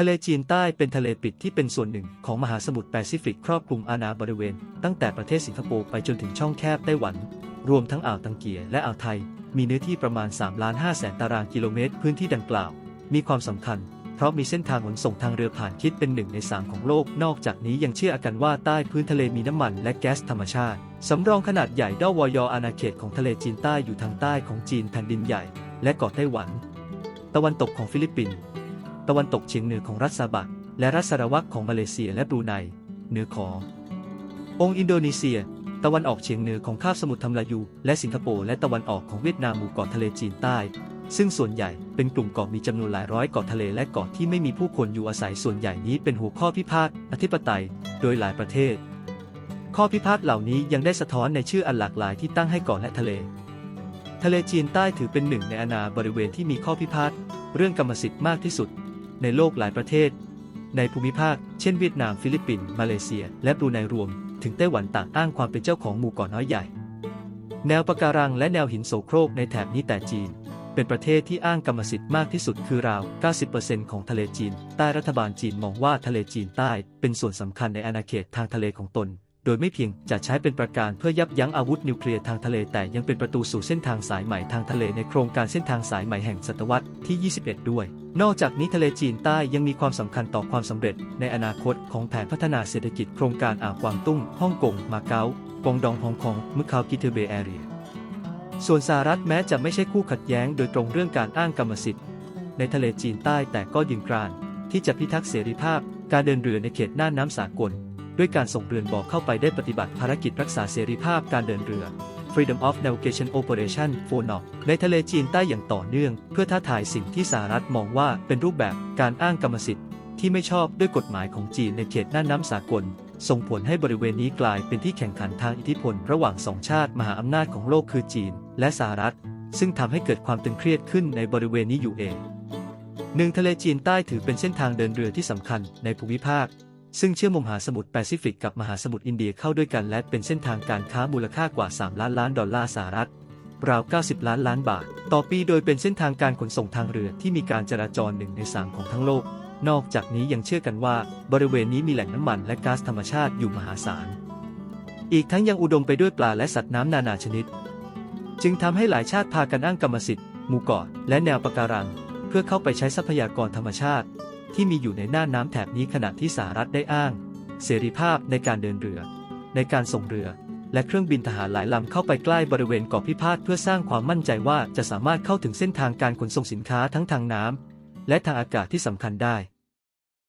ทะเลจีนใต้เป็นทะเลปิดที่เป็นส่วนหนึ่งของมหาสมุทรแปซิฟิกครอบคลุมอาณาบริเวณ ตั้งแต่ประเทศสิงคโปร์ไปจนถึงช่องแคบไต้หวัน รวมทั้งอ่าวตังเกียและอ่าวไทย มีเนื้อที่ประมาณ3ล้าน5แสนตารางกิโลเมตร พื้นที่ดังกล่าว มีความสำคัญ เพราะมีเส้นทางขนส่งทางเรือผ่านคิดเป็นหนึ่งในสามของโลก นอกจากนี้ยังเชื่อกันว่าใต้พื้นทะเลมีน้ำมันและแก๊สธรรมชาติสำรองขนาดใหญ่ด้วอยอาณาเขตของทะเลจีนใต้อยู่ทางใต้ของจีนแผ่นดินใหญ่ และเกาะไต้หวัน ตะวันตกของฟิลิปปินส์ ตะวันตกเฉียงเหนือของรัฐซาบักและรัฐสารวักของมาเลเซียและบรูไน เหนือของ องค์อินโดนีเซีย ตะวันออกเฉียงเหนือของคาบสมุทรทัมลายู และสิงคโปร์และตะวันออกของเวียดนามหมู่เกาะทะเลจีนใต้ ซึ่งส่วนใหญ่เป็นกลุ่มเกาะมีจำนวนหลายร้อยเกาะทะเลและเกาะที่ไม่มีผู้คนอยู่อาศัยส่วนใหญ่นี้เป็นหัวข้อพิพาทอธิปไตย โดยหลายประเทศ ข้อพิพาทเหล่านี้ยังได้สะท้อนในชื่ออันหลากหลายที่ตั้งให้เกาะและทะเล ทะเลจีนใต้ถือเป็นหนึ่งในอาณาบริเวณที่มีข้อพิพาทเรื่องกรรมสิทธิ์มากที่สุด ในโลกหลายประเทศ ในภูมิภาค เช่นเวียดนามฟิลิปปินส์มาเลเซีย และบรูไนรวม ถึงไต้หวันต่างอ้างความเป็นเจ้าของหมู่เกาะน้อยใหญ่ แนวปะการังและแนวหินโสโครกในแถบนี้แต่จีน เป็นประเทศที่อ้างกรรมสิทธิ์มากที่สุดคือราว 90%ของทะเลจีน ใต้รัฐบาลจีนมองว่าทะเลจีนใต้ เป็นส่วนสำคัญในอาณาเขตทางทะเลของตน โดยไม่เพียงจะใช้เป็นประการเพื่อยับยั้งอาวุธนิวเคลียร์ทางทะเลแต่ยังเป็นประตูสู่เส้นทางสายใหม่ทางทะเลในโครงการเส้นทางสายใหม่แห่งศตวรรษที่ 21 ด้วย นอกจากนี้ทะเลจีนใต้ยังมีความสำคัญต่อความสำเร็จ ในอนาคตของแผนพัฒนาเศรษฐกิจโครงการอ่าวกวางตุ้งฮ่องกงมาเก๊ากงดองฮ่องกงมุคาวกิเทเบแอเรียส่วนสหรัฐแม้จะไม่ใช่คู่ขัดแย้งโดยตรงเรื่องการอ้างกรรมสิทธิ์ ในทะเลจีนใต้แต่ก็ยืนกรานที่จะพิทักษ์เสรีภาพ การเดินเรือในเขตน่านน้ำสากล ด้วยการส่งเรือนบ่อเข้าไปได้ปฏิบัติภารกิจรักษาเสรีภาพการเดินเรือ Freedom of Navigation Operation f o n o ในทะเลจีนใต้อย่างต่อเนื่อง เพื่อท้าทายสิ่งที่สหรัฐมองว่าเป็นรูปแบบการอ้างกรรมสิทธิ์ ที่ไม่ชอบด้วยกฎหมายของจีนในเขตน่านน้ำสากล ส่งผลให้บริเวณนี้กลายเป็นที่แข่งขันทางอิทธิพล ระหว่างสองชาติมหาอำนาจของโลกคือจีน และสหรัฐ ซึ่งทำให้เกิดความตึงเครียดขึ้นในบริเวณนี้อยู่เองหนึ่งทะเลจีนใต้ถือเป็นเส้นทางเดินเรือที่สำคัญในภูมิภาค ซึ่งเชื่อมมหาสมุทรแปซิฟิกกับมหาสมุทรอินเดียเข้าด้วยกันและเป็นเส้นทางการค้ามูลค่ากว่า 3 ล้านล้านดอลลาร์สหรัฐ ราว 90 ล้านล้านบาท ต่อปีโดยเป็นเส้นทางการขนส่งทางเรือที่มีการจราจรหนึ่งในสามของทั้งโลก นอกจากนี้ยังเชื่อกันว่า บริเวณนี้มีแหล่งน้ำมันและก๊าซธรรมชาติอยู่มหาศาล อีกทั้งยังอุดมไปด้วยปลาและสัตว์น้ำนานาชนิด จึงทำให้หลายชาติพากันอ้างกรรมสิทธิ์หมู่เกาะและแนวปะการัง เพื่อเข้าไปใช้ทรัพยากรธรรมชาติ ที่มีอยู่ในน่านน้ำแถบนี้ขณะที่สหรัฐได้อ้าง เสรีภาพในการเดินเรือ ในการส่งเรือ และเครื่องบินทหารหลายลำเข้าไปใกล้บริเวณเกาะพิพาทเพื่อสร้างความมั่นใจว่าจะสามารถเข้าถึงเส้นทางการขนส่งสินค้าทั้งทางน้ำและทางอากาศที่สำคัญได้